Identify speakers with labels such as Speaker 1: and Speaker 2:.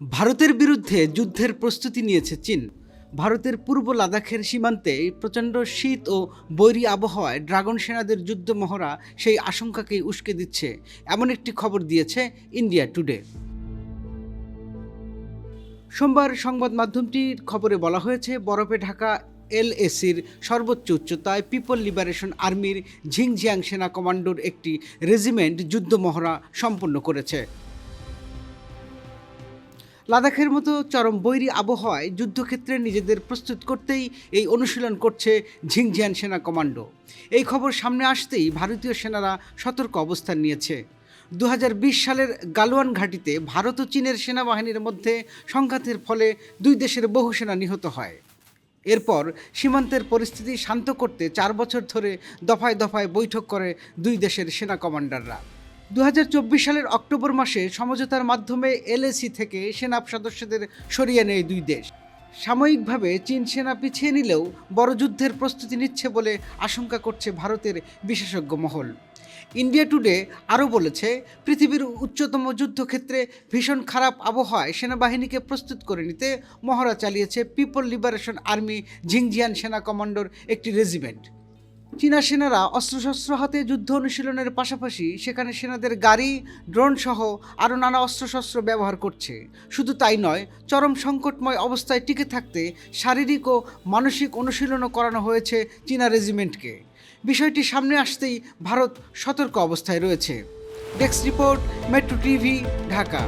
Speaker 1: ভারতের বিরুদ্ধে যুদ্ধের প্রস্তুতি নিয়েছে চীন। ভারতের পূর্ব লাদাখের সীমান্তে প্রচণ্ড শীত ও বৈরী আবহাওয়ায় ড্রাগন সেনাদের যুদ্ধ মহড়া সেই আশঙ্কাকেই উস্কে দিচ্ছে। এমন একটি খবর দিয়েছে ইন্ডিয়া টুডে। সোমবার সংবাদ মাধ্যমটির খবরে বলা হয়েছে, বরফে ঢাকা এলএসির সর্বোচ্চ উচ্চতায় পিপল লিবারেশন আর্মির ঝিংঝিয়াং সেনা কমান্ডোর একটি রেজিমেন্ট যুদ্ধ মহড়া সম্পন্ন করেছে। লাদাখের মতো চরম বৈরী আবহাওয়ায় যুদ্ধক্ষেত্রে নিজেদের প্রস্তুত করতেই এই অনুশীলন করছে ঝিংঝিয়ান সেনা কমান্ডো। এই খবর সামনে আসতেই ভারতীয় সেনারা সতর্ক অবস্থান নিয়েছে। দু হাজার বিশ সালের গালওয়ান ঘাটিতে ভারত ও চীনের সেনাবাহিনীর মধ্যে সংঘাতের ফলে দুই দেশের বহু সেনা নিহত হয়। এরপর সীমান্তের পরিস্থিতি শান্ত করতে চার বছর ধরে দফায় দফায় বৈঠক করে দুই দেশের সেনা কমান্ডাররা। দু হাজার চব্বিশ সালের অক্টোবর মাসে সমঝোতার মাধ্যমে এলএসি থেকে সেনা সদস্যদের সরিয়ে নেয় দুই দেশ। সাময়িকভাবে চীন সেনা পিছিয়ে নিলেও বড় যুদ্ধের প্রস্তুতি নিচ্ছে বলে আশঙ্কা করছে ভারতের বিশেষজ্ঞ মহল। ইন্ডিয়া টুডে আরও বলেছে, পৃথিবীর উচ্চতম যুদ্ধক্ষেত্রে ভীষণ খারাপ আবহাওয়ায় সেনাবাহিনীকে প্রস্তুত করে নিতে মহড়া চালিয়েছে পিপল লিবারেশন আর্মি ঝিংজিয়ান সেনা কমান্ডোর একটি রেজিমেন্ট। চীনা সেনারা অস্ত্রশস্ত্র হাতে যুদ্ধ অনুশীলনের পাশাপাশি সেখানে সেনাদের গাড়ি, ড্রোন সহ আরও নানা অস্ত্রশস্ত্র ব্যবহার করছে। শুধু তাই নয়, চরম সংকটময় অবস্থায় টিকে থাকতে শারীরিক ও মানসিক অনুশীলনও করানো হয়েছে চীনা রেজিমেন্টকে। বিষয়টি সামনে আসতেই ভারত সতর্ক অবস্থায় রয়েছে। Desk report, metro TV, Dhaka.